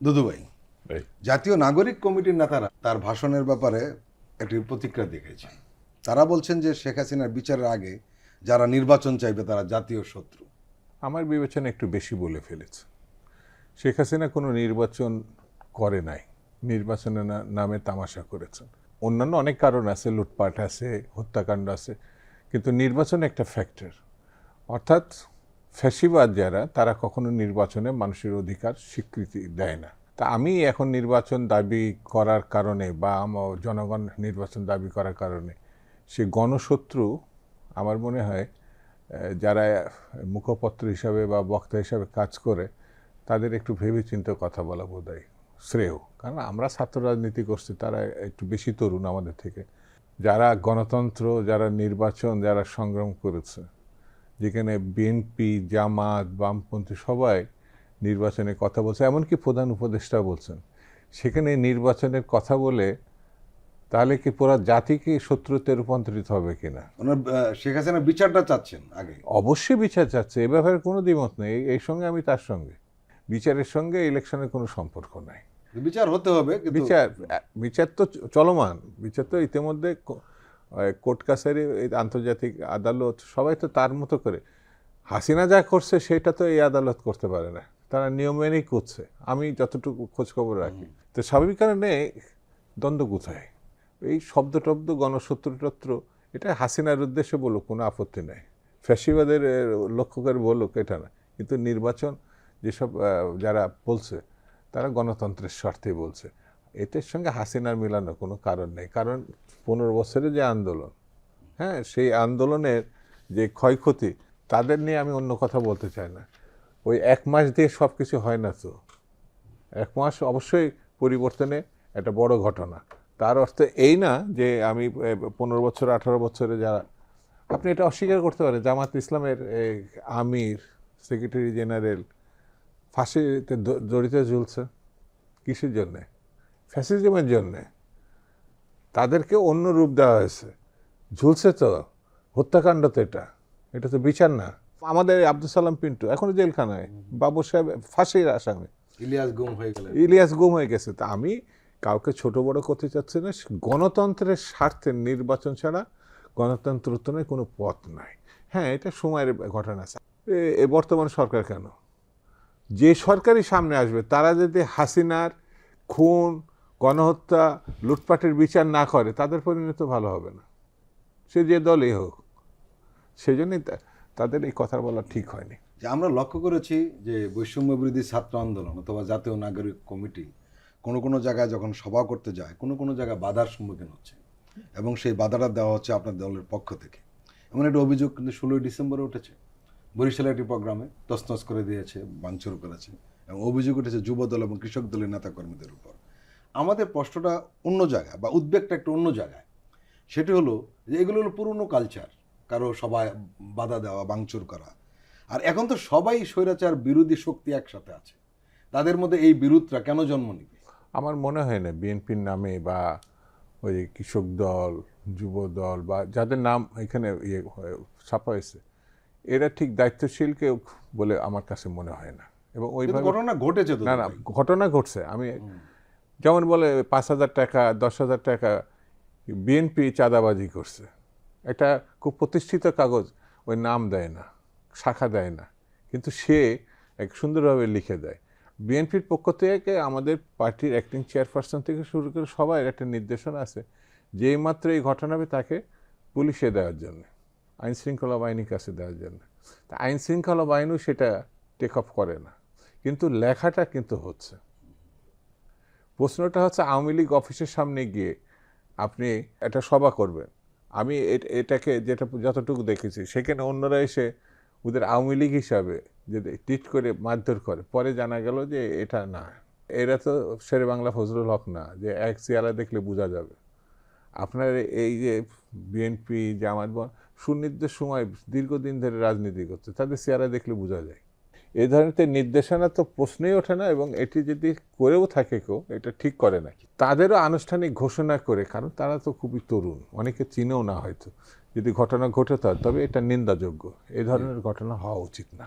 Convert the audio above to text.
দুদুভাই এই, জাতীয় নাগরিক কমিটির নেতারা তার ভাষণের ব্যাপারে একটি প্রতিক্রিয়া দেখেছে তারা বলছেন যে শেখ হাসিনার বিচারের আগে যারা নির্বাচন চাইবে তারা জাতীয় শত্রু। আমার বিবেচনা একটু বেশি বলে ফেলেছে। শেখ হাসিনা কোনো নির্বাচন করে নাই নির্বাচনের নামে তামাশা করেছেন। অন্যান্য অনেক কারণ আছে লুটপাট আছে হত্যাকাণ্ড আছে কিন্তু নির্বাচন একটা ফ্যাক্টর অর্থাৎ ফ্যাসিবাদ যারা, তারা কখনো নির্বাচনে মানুষের অধিকার স্বীকৃতি দেয় না। তা আমি এখন নির্বাচন দাবি করার কারণে বা আমার জনগণ নির্বাচন দাবি করার কারণে, সে গণশত্রু আমার মনে হয় যারা মুখপত্র হিসাবে বা বক্তা হিসাবে কাজ করে, তাদের একটু ভেবেচিন্তে কথা বলা বোধ হয় শ্রেয়। কারণ আমরা ছাত্র রাজনীতি করছি, তারা একটু বেশি তরুণ আমাদের থেকে। যারা গণতন্ত্র, যারা নির্বাচন, যারা সংগ্রাম করেছে যেখানে বিএনপি জামাত বামপন্থী সবাই নির্বাচনে কথা বলছে এমনকি প্রধান উপদেষ্টা বলছেন। সেখানে নির্বাচনের কথা বলে তাহলে কি পুরো জাতিকে শত্রুতে রূপান্তরিত হবে কিনা? ওনার শেখ হাসিনার বিচারটা চাচ্ছেন আগে। অবশ্যই বিচার চাচ্ছে এ ব্যাপারে কোনো দ্বিমত নেই এই- সঙ্গে আমি তার সঙ্গে। বিচারের সঙ্গে ইলেকশনের কোনো সম্পর্ক নাই। বিচার হতে হবে বিচার বিচার তো চলমান বিচার তো ইতিমধ্যে কোর্ট কাছারি আন্তর্জাতিক আদালত, সবাই তো তার মতো করে। হাসিনা যা করছে, সেটা তো এই আদালত করতে পারে না। তারা নিয়ম মেনেই করছে। আমি যতটুকু খোঁজ খবর রাখি। তো স্বাভাবিক কারণে দ্বন্দ্ব কোথায়? এই শব্দ টব্দ গণশত্রু টত্র এটা হাসিনার উদ্দেশ্যে বলুক, কোনো আপত্তি নাই। ফ্যাসিবাদের লক্ষ্য করে বলুক, এটা না। কিন্তু নির্বাচন, যেসব যারা বলছে, তারা গণতন্ত্রের স্বার্থে বলছে। এটার সঙ্গে হাসিনার মিলানোর কোনো কারণ নেই। কারণ পনেরো বছরের যে আন্দোলন হ্যাঁ সেই আন্দোলনের যে ক্ষয়ক্ষতি, তাদের নিয়ে আমি অন্য কথা বলতে চাই না। ওই এক মাস দিয়ে সব কিছু হয় না তো। এক মাস অবশ্যই পরিবর্তনে একটা বড় ঘটনা। তার অর্থ এই না যে আমি পনেরো বছর, আঠারো বছরে যারা, আপনি এটা অস্বীকার করতে পারেন, জামাত ইসলামের আমির, সেক্রেটারি জেনারেল, ফাঁসিতে জড়িত ঝুলছে। কিসের জন্যে? ফ্যাসিজমের জন্যে। তাদেরকে অন্য রূপ দেওয়া হয়েছে। ঝুলছে তো হত্যাকাণ্ড তো এটা। এটা তো বিচার না। আমাদের আব্দুল সালাম পিন্টু এখনও জেলখানায়। বাবু সাহেব ফাঁসির আসামি। ইলিয়াস গুম হয়ে গেলেন। ইলিয়াস গুম হয়ে গেছে। তা আমি কাউকে ছোট বড় করতে চাচ্ছি না। গণতন্ত্রের স্বার্থে নির্বাচন ছাড়া গণতন্ত্র উত্তরণের কোনো পথ নাই। হ্যাঁ এটা সময়ের ঘটনা। আছে এ বর্তমান সরকার কেন? যে সরকারই সামনে আসবে তারা যদি হাসিনার খুন গণহত্যা, লুটপাটের বিচার না করে, তাদের পরিণত ভালো হবে না। সে যে দলই হোক সেই জন্যই তাদের এই কথা বলা ঠিক হয়নি। যে আমরা লক্ষ্য করেছি যে বৈষম্য বিরোধী ছাত্র আন্দোলন অথবা জাতীয় নাগরিক কমিটি কোনো কোনো জায়গায় যখন সভা করতে যায়, কোনো কোনো জায়গায় বাধার সম্মুখীন হচ্ছে এবং সেই বাধাটা দেওয়া হচ্ছে আপনার দলের পক্ষ থেকে। এমন একটা অভিযোগ কিন্তু ষোলোই ডিসেম্বরে উঠেছে। বরিশালের একটি প্রোগ্রামে তসনস করে দিয়েছে, ভাঙচুর করেছে এবং অভিযোগ উঠেছে যুব দল এবং কৃষক দলের নেতাকর্মীদের উপর। আমাদের প্রশ্নটা অন্য জায়গায় বা উদ্বেগটা একটু অন্য জায়গায়। সেটি হলো যে এগুলো হলো পুরনো কালচার কারও সবাই বাধা দেওয়া ভাঙচুর করা। আর এখন তো সবাই স্বৈরাচার বিরোধী শক্তি একসাথে আছে। তাদের মধ্যে এই বিরোধটা কেন জন্ম নিবে? আমার মনে হয় না বিএনপির নামে বা ওই কৃষক দল যুব দল বা যাদের নাম এখানে ইয়ে হয়ে- ছাপা হয়েছে এরা ঠিক দায়িত্বশীল কেউ বলে আমার কাছে মনে হয় না। এবং ওই ঘটনা ঘটেছে না না ঘটনা ঘটছে। আমি যেমন বলে পাঁচ হাজার টাকা, দশ হাজার টাকা, বিএনপি চাঁদাবাজি করছে। এটা খুব প্রতিষ্ঠিত কাগজ, ওই নাম দেয় না, শাখা দেয় না। কিন্তু সে এক সুন্দরভাবে লিখে দেয়। বিএনপির পক্ষ থেকে আমাদের পার্টির অ্যাক্টিং চেয়ারপারসন থেকে শুরু করে সবাই একটা নির্দেশনা আছে যেই মাত্র এই ঘটনা হবে তাকে পুলিশে দেওয়ার জন্য, আইন শৃঙ্খলা বাহিনীর কাছে দেওয়ার জন্য। তা আইন শৃঙ্খলা বাহিনীও সেটা টেক অফ করে না। কিন্তু লেখাটা কিন্তু হচ্ছে। প্রশ্নটা হচ্ছে আওয়ামী লীগ অফিসের সামনে গিয়ে আপনি একটা সভা করবেন। আমি এটাকে যেটা যতটুকু দেখেছি, সেখানে অন্যরা এসে ওদের আওয়ামী লীগ হিসাবে যদি ট্রিট করে মারধর করে। পরে জানা গেল যে এটা না। এরা তো শেরে বাংলা ফজলুল হক না, যে এক চেয়ারা দেখলে বোঝা যাবে। আপনার এই যে বিএনপি, জামাত সুনির্দিষ্ট সময় দীর্ঘদিন ধরে রাজনীতি করছে, তাদের চেয়ারা দেখলে বোঝা যায়। এই ধরনের নির্দেশনা তো প্রশ্নই ওঠে না এবং এটি যদি করেও থাকে কেউ, এটা ঠিক করে নাকি তাদেরও আনুষ্ঠানিক ঘোষণা করে, কারণ তারা তো খুবই তরুণ, অনেকে চিনেও না হয়তো। যদি ঘটনা ঘটে থাকে তবে এটা নিন্দাযোগ্য। এ ধরনের ঘটনা হওয়া উচিত না।